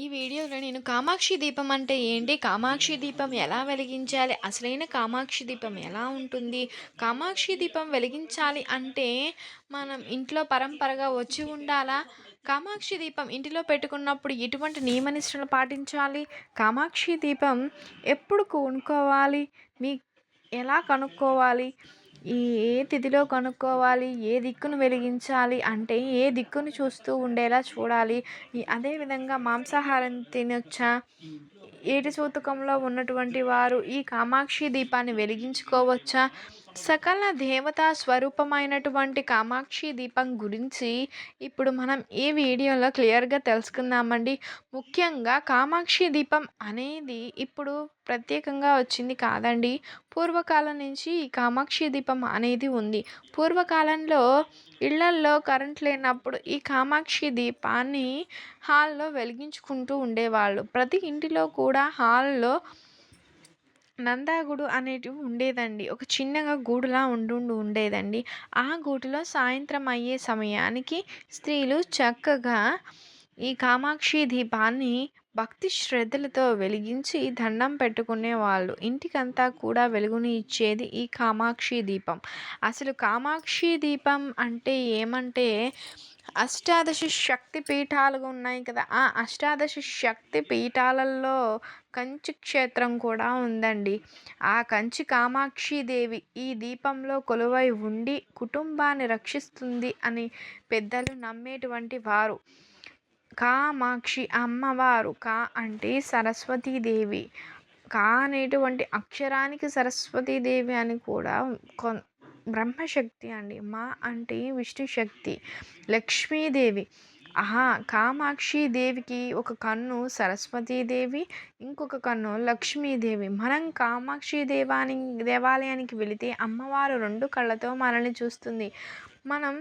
ఈ వీడియోలో నేను కామాక్షి దీపం అంటే ఏంటి? కామాక్షి దీపం ఎలా వెలిగించాలి? అసలైన కామాక్షి దీపం ఎలా ఉంటుంది? కామాక్షి దీపం వెలిగించాలి అంటే మనం ఇంట్లో పరంపరగా వచ్చి ఉండాలా? కామాక్షి దీపం ఇంటిలో పెట్టుకున్నప్పుడు ఎటువంటి నియమనిష్టలు పాటించాలి? కామాక్షి దీపం ఎప్పుడు కొనుక్కోవాలి? మీ ఎలా కనుక్కోవాలి? ఈ ఏ తిథిలో కనుక్కోవాలి ఏ దిక్కును వెలిగించాలి అంటే ఏ దిక్కును చూస్తూ ఉండేలా చూడాలి. అదేవిధంగా మాంసాహారం తినొచ్చా? ఏటి సూతకంలో ఉన్నటువంటి వారు ఈ కామాక్షి దీపాన్ని వెలిగించుకోవచ్చా? సకల దేవతా స్వరూపమైనటువంటి కామాక్షి దీపం గురించి ఇప్పుడు మనం ఈ వీడియోలో క్లియర్గా తెలుసుకుందామండి. ముఖ్యంగా కామాక్షి దీపం అనేది ఇప్పుడు ప్రత్యేకంగా వచ్చింది కాదండి. పూర్వకాలం నుంచి ఈ కామాక్షి దీపం అనేది ఉంది. పూర్వకాలంలో ఇళ్ళల్లో కరెంట్ లేనప్పుడు ఈ కామాక్షి దీపాన్ని హాల్లో వెలిగించుకుంటూ ఉండేవాళ్ళు. ప్రతి ఇంటిలో కూడా హాల్లో నందాగుడు అనేటివి ఉండేదండి. ఒక చిన్నగా గూడులా ఉండుండు ఉండేదండి. ఆ గూటిలో సాయంత్రం అయ్యే సమయానికి స్త్రీలు చక్కగా ఈ కామాక్షి దీపాన్ని భక్తి శ్రద్ధలతో వెలిగించి దండం పెట్టుకునేవాళ్ళు. ఇంటికంతా కూడా వెలుగుని ఇచ్చేది ఈ కామాక్షి దీపం. అసలు కామాక్షి దీపం అంటే ఏమంటే అష్టాదశ శక్తి పీఠాలుగా ఉన్నాయి కదా. ఆ అష్టాదశ శక్తి పీఠాలలో కంచి క్షేత్రం కూడా ఉందండి. ఆ కంచి కామాక్షి దేవి ఈ దీపంలో కొలువై ఉండి కుటుంబాన్ని రక్షిస్తుంది అని పెద్దలు నమ్మేటువంటి వారు. కామాక్షి అమ్మవారు కా అంటే సరస్వతీదేవి కా అనేటువంటి అక్షరానికి సరస్వతీదేవి అని కూడా కొ బ్రహ్మశక్తి అండి. మా అంటే విష్ణుశక్తి. లక్ష్మీదేవి. ఆహా! కామాక్షి దేవికి ఒక కన్ను సరస్వతీదేవి ఇంకొక కన్ను లక్ష్మీదేవి మనం కామాక్షి దేవాని దేవాలయానికి వెళితే అమ్మవారు రెండు కళ్ళతో మనల్ని చూస్తుంది. మనం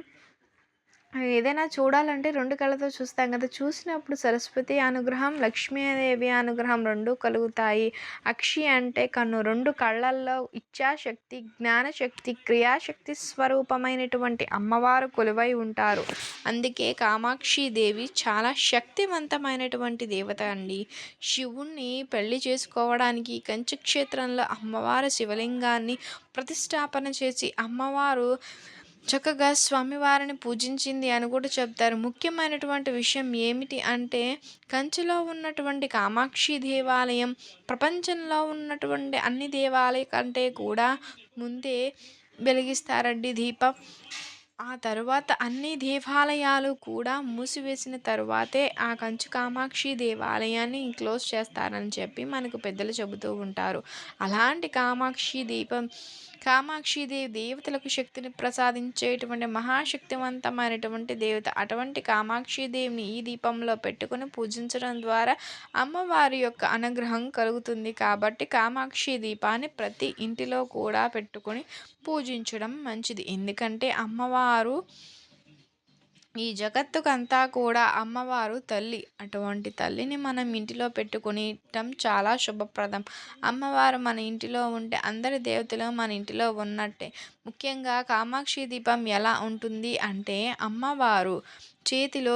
ఏదైనా చూడాలంటే రెండు కళ్ళతో చూస్తాం కదా. చూసినప్పుడు సరస్వతి అనుగ్రహం లక్ష్మీదేవి అనుగ్రహం రెండు కలుగుతాయి. అక్షి అంటే కన్ను. రెండు కళ్ళల్లో ఇచ్ఛాశక్తి జ్ఞానశక్తి క్రియాశక్తి స్వరూపమైనటువంటి అమ్మవారు కొలువై ఉంటారు. అందుకే కామాక్షి దేవి చాలా శక్తివంతమైనటువంటి దేవత అండి. శివుణ్ణి పెళ్ళి చేసుకోవడానికి కంచి క్షేత్రంలో అమ్మవారు శివలింగాన్ని ప్రతిష్టాపన చేసి అమ్మవారు చక్కగా స్వామివారిని పూజించింది అని కూడా చెప్తారు. ముఖ్యమైనటువంటి విషయం ఏమిటి అంటే కంచిలో ఉన్నటువంటి కామాక్షి దేవాలయం ప్రపంచంలో ఉన్నటువంటి అన్ని దేవాలయం కంటే కూడా ముందే వెలిగిస్తారండి దీపం. ఆ తరువాత అన్ని దేవాలయాలు కూడా మూసివేసిన తరువాతే ఆ కంచు కామాక్షి దేవాలయాన్ని క్లోజ్ చేస్తారని చెప్పి మనకు పెద్దలు చెబుతూ ఉంటారు. అలాంటి కామాక్షి దీపం కామాక్షిదేవి దేవతలకు శక్తిని ప్రసాదించేటువంటి మహాశక్తివంతమైనటువంటి దేవత. అటువంటి కామాక్షిదేవిని ఈ దీపంలో పెట్టుకుని పూజించడం ద్వారా అమ్మవారి యొక్క అనుగ్రహం కలుగుతుంది కాబట్టి కామాక్షి దీపాన్ని ప్రతి ఇంటిలో కూడా పెట్టుకొని పూజించడం మంచిది. ఎందుకంటే అమ్మవారు ఈ జగత్తుకంతా కూడా అమ్మవారు తల్లి. అటువంటి తల్లిని మనం ఇంటిలో పెట్టుకునిటం చాలా శుభప్రదం. అమ్మవారు మన ఇంటిలో ఉంటే అందరి దేవతలు మన ఇంటిలో ఉన్నట్టే. ముఖ్యంగా కామాక్షి దీపం ఎలా ఉంటుంది అంటే అమ్మవారు చేతిలో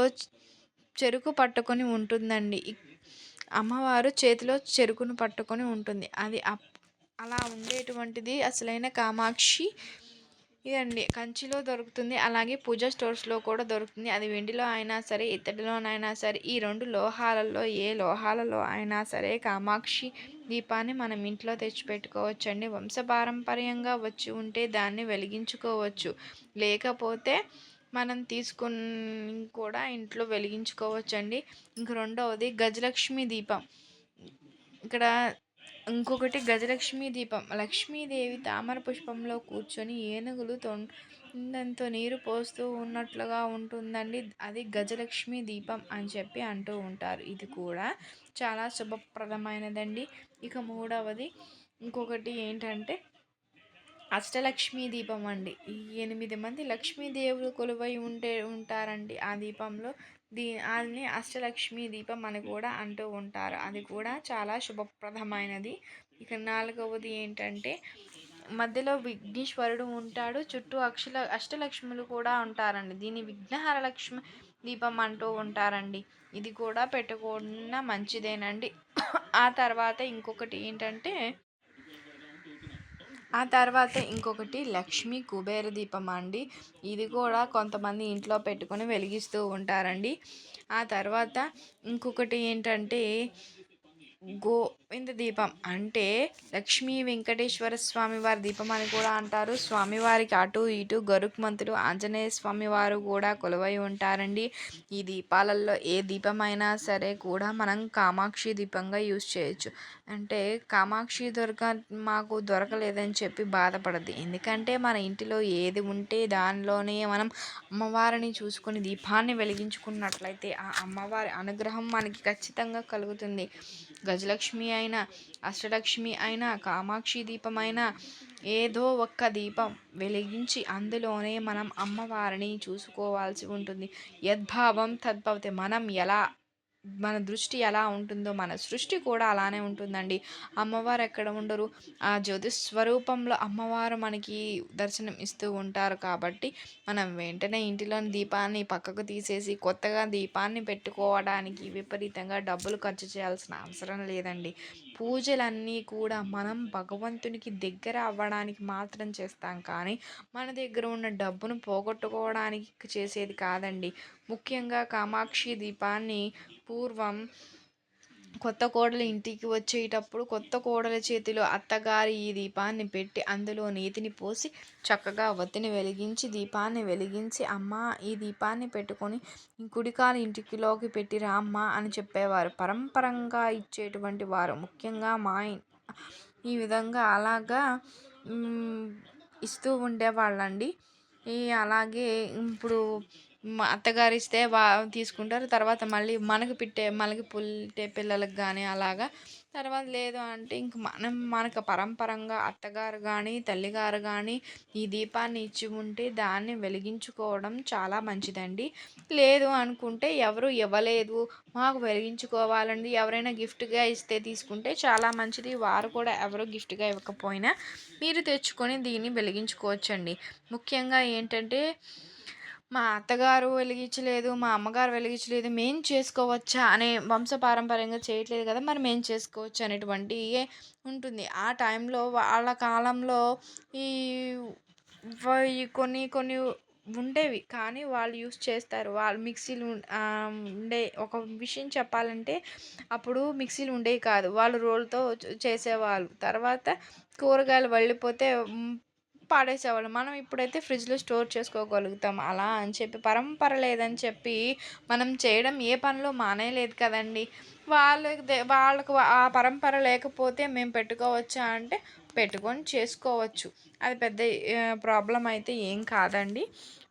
చెరుకు పట్టుకొని ఉంటుందండి. అమ్మవారు చేతిలో చెరుకును పట్టుకొని ఉంటుంది. అది అలా ఉండేటువంటిది అసలైన కామాక్షి ఇదండి. కంచిలో దొరుకుతుంది. అలాగే పూజ స్టోర్స్లో కూడా దొరుకుతుంది. అది వెండిలో అయినా సరే ఇత్తడిలోనైనా సరే ఈ రెండు లోహాలలో ఏ లోహాలలో అయినా సరే కామాక్షి దీపాన్ని మనం ఇంట్లో తెచ్చిపెట్టుకోవచ్చండి. వంశపారంపర్యంగా వచ్చి ఉంటే దాన్ని వెలిగించుకోవచ్చు. లేకపోతే మనం తీసుకుని కూడా ఇంట్లో వెలిగించుకోవచ్చండి. ఇంక రెండవది గజలక్ష్మి దీపం. ఇక్కడ ఇంకొకటి గజలక్ష్మి దీపం. లక్ష్మీదేవి తామర పుష్పంలో కూర్చొని ఏనుగులు తొండంతో నీరు పోస్తూ ఉన్నట్లుగా ఉంటుందండి. అది గజలక్ష్మి దీపం అని చెప్పి అంటూ ఉంటారు. ఇది కూడా చాలా శుభప్రదమైనదండి. ఇక మూడవది ఇంకొకటి ఏంటంటే అష్టలక్ష్మి దీపం అండి. ఈ ఎనిమిది మంది లక్ష్మీదేవులు కొలువై ఉంటే ఉంటారండి. ఆ దీపంలో దీ దాన్ని అష్టలక్ష్మి దీపం అని కూడా అంటూ ఉంటారు. అది కూడా చాలా శుభప్రదమైనది. ఇక నాలుగవది ఏంటంటే మధ్యలో విఘ్నేశ్వరుడు ఉంటాడు. చుట్టూ అక్షల అష్టలక్ష్ములు కూడా ఉంటారండి. దీన్ని విఘ్నహర లక్ష్మి దీపం అంటూ ఉంటారండి. ఇది కూడా పెట్టుకున్న మంచిదేనండి. ఆ తర్వాత ఇంకొకటి ఏంటంటే ఆ తర్వాత ఇంకొకటి లక్ష్మీ కుబేర దీపం అండి. ఇది కూడా కొంతమంది ఇంట్లో పెట్టుకొని వెలిగిస్తూ ఉంటారండి. ఆ తర్వాత ఇంకొకటి ఏంటంటే గోవింద దీపం అంటే లక్ష్మీ వెంకటేశ్వర స్వామి వారి దీపం అని కూడా అంటారు. స్వామివారికి అటు ఇటు గరుక్మంతుడు ఆంజనేయ స్వామి వారు కూడా కొలువై ఉంటారండి. ఈ దీపాలలో ఏ దీపమైనా సరే కూడా మనం కామాక్షి దీపంగా యూజ్ చేయొచ్చు. అంటే కామాక్షి దొరక మాకు దొరకలేదని చెప్పి బాధపడద్దు. ఎందుకంటే మన ఇంటిలో ఏది ఉంటే దానిలోనే మనం అమ్మవారిని చూసుకొని దీపాన్ని వెలిగించుకున్నట్లయితే ఆ అమ్మవారి అనుగ్రహం మనకి ఖచ్చితంగా కలుగుతుంది. గజలక్ష్మి అయినా అష్టలక్ష్మి అయినా కామాక్షి దీపమైనా ఏదో ఒక్క దీపం వెలిగించి అందులోనే మనం అమ్మవారిని చూసుకోవాల్సి ఉంటుంది. యద్భావం తద్భవతి. మనం ఎలా మన దృష్టి ఎలా ఉంటుందో మన సృష్టి కూడా అలానే ఉంటుందండి. అమ్మవారు ఎక్కడ ఉండరు. ఆ జ్యోతి స్వరూపంలో అమ్మవారు మనకి దర్శనం ఇస్తూ ఉంటారు కాబట్టి మనం వెంటనే ఇంటిలోని దీపాన్ని పక్కకు తీసేసి కొత్తగా దీపాన్ని పెట్టుకోవడానికి విపరీతంగా డబ్బులు ఖర్చు చేయాల్సిన అవసరం లేదండి. పూజలన్నీ కూడా మనం భగవంతునికి దగ్గర అవ్వడానికి మాత్రం చేస్తాం. కానీ మన దగ్గర ఉన్న డబ్బును పోగొట్టుకోవడానికి చేసేది కాదండి. ముఖ్యంగా కామాక్షి దీపాన్ని పూర్వం కొత్త కోడలు ఇంటికి వచ్చేటప్పుడు కొత్త కోడల చేతిలో అత్తగారి ఈ దీపాన్ని పెట్టి అందులో నీతిని పోసి చక్కగా వత్తిని వెలిగించి దీపాన్ని వెలిగించి అమ్మ ఈ దీపాన్ని పెట్టుకొని కుడికాలు ఇంటికిలోకి పెట్టి రామ్మ అని చెప్పేవారు. పరంపరంగా ఇచ్చేటువంటి వారు ముఖ్యంగా మా ఈ విధంగా అలాగా ఇస్తూ ఉండేవాళ్ళండి. ఈ అలాగే ఇప్పుడు మా అత్తగారు ఇస్తే వా తీసుకుంటారు. తర్వాత మళ్ళీ మనకు పిట్టే మనకి పుట్టే పిల్లలకు కానీ అలాగా. తర్వాత లేదు అంటే ఇంక మనం మనకు పరంపరంగా అత్తగారు కానీ తల్లిగారు కానీ ఈ దీపాన్ని ఇచ్చి ఉంటే దాన్ని వెలిగించుకోవడం చాలా మంచిదండి. లేదు అనుకుంటే ఎవరు ఇవ్వలేదు. మాకు వెలిగించుకోవాలండి. ఎవరైనా గిఫ్ట్గా ఇస్తే తీసుకుంటే చాలా మంచిది. వారు కూడా ఎవరు గిఫ్ట్గా ఇవ్వకపోయినా మీరు తెచ్చుకొని దీన్ని వెలిగించుకోవచ్చండి. ముఖ్యంగా ఏంటంటే మా అత్తగారు వెలిగించలేదు మా అమ్మగారు వెలిగించలేదు మేము చేసుకోవచ్చా అనే వంశపారంపర్యంగా చేయట్లేదు కదా మరి మేం చేసుకోవచ్చు అనేటువంటి ఉంటుంది. ఆ టైంలో వాళ్ళ కాలంలో ఈ కొన్ని కొన్ని ఉండేవి కానీ వాళ్ళు యూస్ చేస్తారు. వాళ్ళు మిక్సీలు ఉండే ఒక విషయం చెప్పాలంటే అప్పుడు మిక్సీలు ఉండేవి కాదు. వాళ్ళు రోల్తో చేసేవాళ్ళు. తర్వాత కూరగాయలు వెళ్ళిపోతే పాడేసేవాళ్ళం. మనం ఇప్పుడైతే ఫ్రిడ్జ్లో స్టోర్ చేసుకోగలుగుతాం. అలా అని చెప్పి పరంపర లేదని చెప్పి మనం చేయడం ఏ పనిలో మానేయలేదు కదండి. వాళ్ళకి వాళ్ళకు ఆ పరంపర లేకపోతే మేము పెట్టుకోవచ్చా అంటే పెట్టుకొని చేసుకోవచ్చు. అది పెద్ద ప్రాబ్లం అయితే ఏం కాదండి.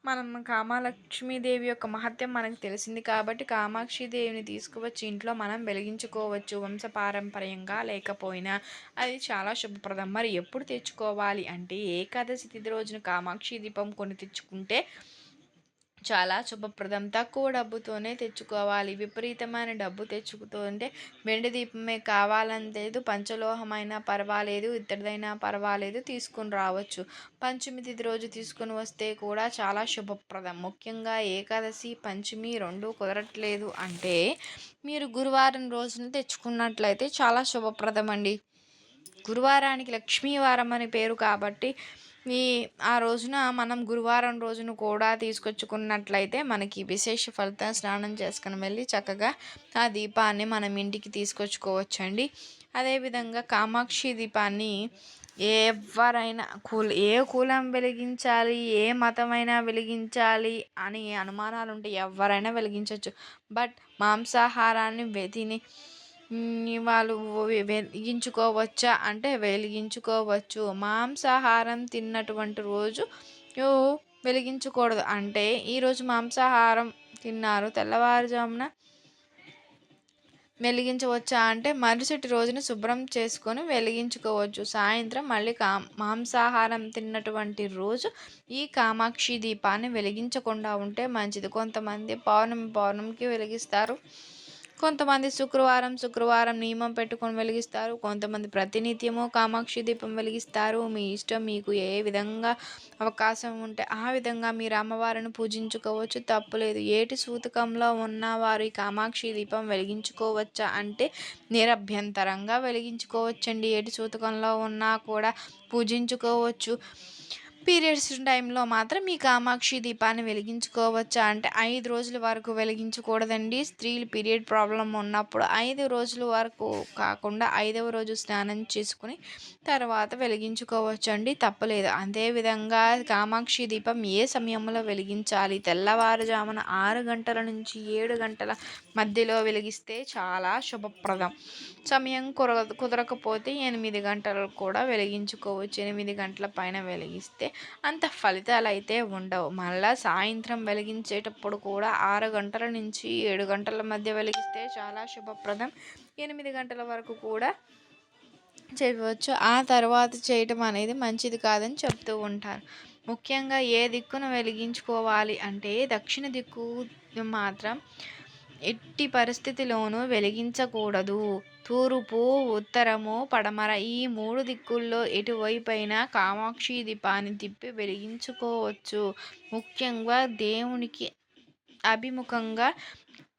మనం కామాలక్ష్మీదేవి యొక్క మహత్యం మనకు తెలిసింది కాబట్టి కామాక్షి దేవిని తీసుకువచ్చి ఇంట్లో మనం వెలిగించుకోవచ్చు వంశపారంపర్యంగా లేకపోయినా. అది చాలా శుభప్రదం. మరి ఎప్పుడు తెచ్చుకోవాలి? అంటే ఏకాదశి తిథి రోజున కామాక్షి దీపం కొని తెచ్చుకుంటే చాలా శుభప్రదం తక్కువ డబ్బుతోనే తెచ్చుకోవాలి. విపరీతమైన డబ్బు తెచ్చుకుతుంటే వెండి దీపమే కావాలని లేదు పంచలోహమైనా పర్వాలేదు ఇద్దరిదైనా పర్వాలేదు తీసుకుని రావచ్చు. పంచమి తిథి రోజు తీసుకుని వస్తే కూడా చాలా శుభప్రదం. ముఖ్యంగా ఏకాదశి పంచమి రెండు కుదరట్లేదు అంటే మీరు గురువారం రోజున తెచ్చుకున్నట్లయితే చాలా శుభప్రదం అండి గురువారానికి లక్ష్మీవారం అని పేరు కాబట్టి ఈ ఆ రోజున మనం గురువారం రోజున కూడా తీసుకొచ్చుకున్నట్లయితే మనకి విశేష ఫలితం స్నానం చేసుకుని వెళ్ళి చక్కగా ఆ దీపాన్ని మనం ఇంటికి తీసుకొచ్చుకోవచ్చండి. అదేవిధంగా కామాక్షి దీపాన్ని ఎవరైనా కుల ఏ కులం వెలిగించాలి ఏ మతమైనా వెలిగించాలి అని అనుమానాలు ఉంటే ఎవరైనా వెలిగించవచ్చు బట్ మాంసాహారాన్ని తిని వాళ్ళు వెలిగించుకోవచ్చా? అంటే వెలిగించుకోవచ్చు. మాంసాహారం తిన్నటువంటి రోజు వెలిగించకూడదు. అంటే ఈరోజు మాంసాహారం తిన్నారు. తెల్లవారుజామున వెలిగించవచ్చా? అంటే మరుసటి రోజున శుభ్రం చేసుకొని వెలిగించుకోవచ్చు. సాయంత్రం మళ్ళీ కా మాంసాహారం తిన్నటువంటి రోజు ఈ కామాక్షి దీపాన్ని వెలిగించకుండా ఉంటే మంచిది. కొంతమంది పౌర్ణమి పౌర్ణమికి వెలిగిస్తారు. కొంతమంది శుక్రవారం శుక్రవారం నియమం పెట్టుకొని వెలిగిస్తారు. కొంతమంది ప్రతినిత్యము కామాక్షి దీపం వెలిగిస్తారు. మీ ఇష్టం మీకు ఏ విధంగా అవకాశం ఉంటే ఆ విధంగా మీరు అమ్మవారిని పూజించుకోవచ్చు. తప్పులేదు ఏటి సూతకంలో ఉన్నవారు ఈ కామాక్షి దీపం వెలిగించుకోవచ్చా అంటే నిరభ్యంతరంగా వెలిగించుకోవచ్చండి. ఏటి సూతకంలో ఉన్నా కూడా పూజించుకోవచ్చు. పీరియడ్స్ టైంలో మాత్రం ఈ కామాక్షి దీపాన్ని వెలిగించుకోవచ్చా? అంటే ఐదు రోజుల వరకు వెలిగించకూడదండి. స్త్రీలు పీరియడ్ ప్రాబ్లం ఉన్నప్పుడు ఐదు రోజుల వరకు కాకుండా ఐదవ రోజు స్నానం చేసుకుని తర్వాత వెలిగించుకోవచ్చు అండి తప్పలేదు అదేవిధంగా కామాక్షి దీపం ఏ సమయంలో వెలిగించాలి? తెల్లవారుజామున ఆరు గంటల నుంచి ఏడు గంటల మధ్యలో వెలిగిస్తే చాలా శుభప్రదం. సమయం కుర కుదరకపోతే ఎనిమిది గంటలు కూడా వెలిగించుకోవచ్చు. ఎనిమిది గంటల పైన వెలిగిస్తే అంత ఫలితాలు అయితే ఉండవు. మళ్ళీ సాయంత్రం వెలిగించేటప్పుడు కూడా ఆరు గంటల నుంచి ఏడు గంటల మధ్య వెలిగిస్తే చాలా శుభప్రదం. ఎనిమిది గంటల వరకు కూడా చేయవచ్చు. ఆ తర్వాత చేయటం అనేది మంచిది కాదని చెప్తూ ఉంటారు. ముఖ్యంగా ఏ దిక్కును వెలిగించుకోవాలి అంటే దక్షిణ దిక్కు మాత్రం ఎట్టి పరిస్థితిలోనూ వెలిగించకూడదు. తూర్పు ఉత్తరము పడమర ఈ మూడు దిక్కుల్లో ఎటువైపైనా కామాక్షి దీపాన్ని తిప్పి వెలిగించుకోవచ్చు. ముఖ్యంగా దేవునికి అభిముఖంగా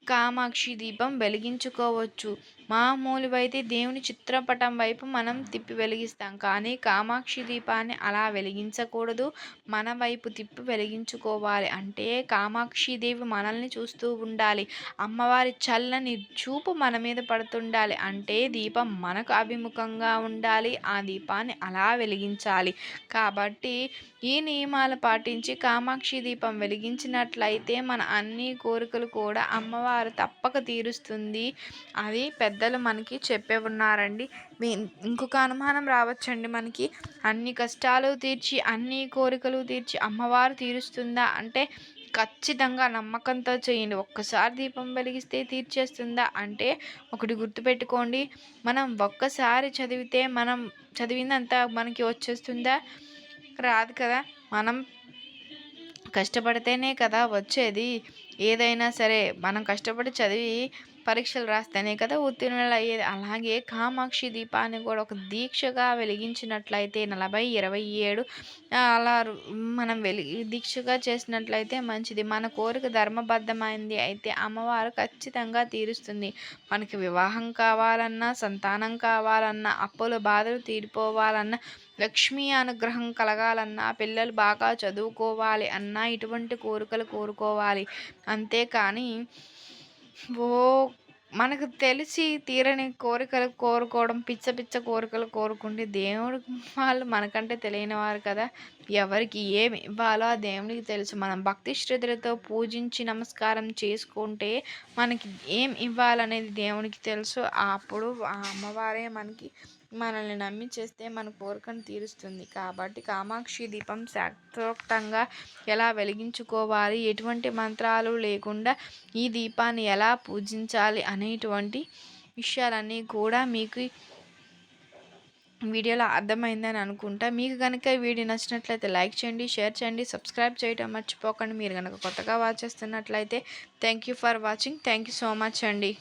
కామాక్షి దీపం వెలిగించుకోవచ్చు. మామూలువైతే దేవుని చిత్రపటం వైపు మనం తిప్పి వెలిగిస్తాం. కానీ కామాక్షి దీపాన్ని అలా వెలిగించకూడదు. మన వైపు తిప్పి వెలిగించుకోవాలి. అంటే కామాక్షి దేవి మనల్ని చూస్తూ ఉండాలి. అమ్మవారి చల్లని చూపు మన మీద పడుతుండాలి. అంటే దీపం మనకు అభిముఖంగా ఉండాలి. ఆ దీపాన్ని అలా వెలిగించాలి. కాబట్టి ఈ నియమాలు పాటించి కామాక్షి దీపం వెలిగించినట్లయితే మన అన్ని కోరికలు కూడా అమ్మవారు తప్పక తీరుస్తుంది. అది పెద్ద పెద్దలు మనకి చెప్పే ఉన్నారండి. ఇంకొక అనుమానం రావచ్చండి మనకి. అన్ని కష్టాలు తీర్చి అన్ని కోరికలు తీర్చి అమ్మవారు తీరుస్తుందా అంటే ఖచ్చితంగా నమ్మకంతో చేయండి. ఒక్కసారి దీపం వెలిగిస్తే తీర్చేస్తుందా అంటే ఒకటి గుర్తుపెట్టుకోండి. మనం ఒక్కసారి చదివితే మనం చదివిందంతా మనకి వచ్చేస్తుందా? రాదు కదా. మనం కష్టపడితేనే కదా వచ్చేది. ఏదైనా సరే మనం కష్టపడి చదివి పరీక్షలు రాస్తేనే కదా ఉత్తీర్ణులు అయ్యేది అలాగే కామాక్షి దీపాన్ని కూడా ఒక దీక్షగా వెలిగించినట్లయితే నలభై ఇరవై ఏడు అలా మనం వెలిగి దీక్షగా చేసినట్లయితే మంచిది. మన కోరిక ధర్మబద్ధమైంది అయితే అమ్మవారు ఖచ్చితంగా తీరుస్తుంది. మనకి వివాహం కావాలన్నా సంతానం కావాలన్నా అప్పుల బాధలు తీరిపోవాలన్నా లక్ష్మీ అనుగ్రహం కలగాలన్నా పిల్లలు బాగా చదువుకోవాలి అన్నా ఇటువంటి కోరికలు కోరుకోవాలి. అంతేకాని ఓ మనకు తెలిసి తీరని కోరికలు కోరుకోవడం పిచ్చ పిచ్చ కోరికలు కోరుకుంటే దేవుడు వాళ్ళు మనకంటే తెలియని వారు కదా. ఎవరికి ఏమి ఇవ్వాలో ఆ దేవునికి తెలుసు. మనం భక్తి శ్రద్ధలతో పూజించి నమస్కారం చేసుకుంటే మనకి ఏం ఇవ్వాలనేది దేవునికి తెలుసు. అప్పుడు ఆ అమ్మవారే మనకి మనల్ని నమ్మి చేస్తే మన కోరికను తీరుస్తుంది. కాబట్టి కామాక్షి దీపం శాస్త్రోక్తంగా ఎలా వెలిగించుకోవాలి? ఎటువంటి మంత్రాలు లేకుండా ఈ దీపాన్ని ఎలా పూజించాలి? అనేటువంటి విషయాలన్నీ కూడా మీకు వీడియోలో అర్థమైందని అనుకుంటా. మీకు కనుక వీడియో నచ్చినట్లయితే లైక్ చేయండి షేర్ చేయండి సబ్స్క్రైబ్ చేయడం మర్చిపోకండి. మీరు కనుక కొత్తగా వాచ్ చేస్తున్నట్లయితే thank you for watching. Thank you so much అండి.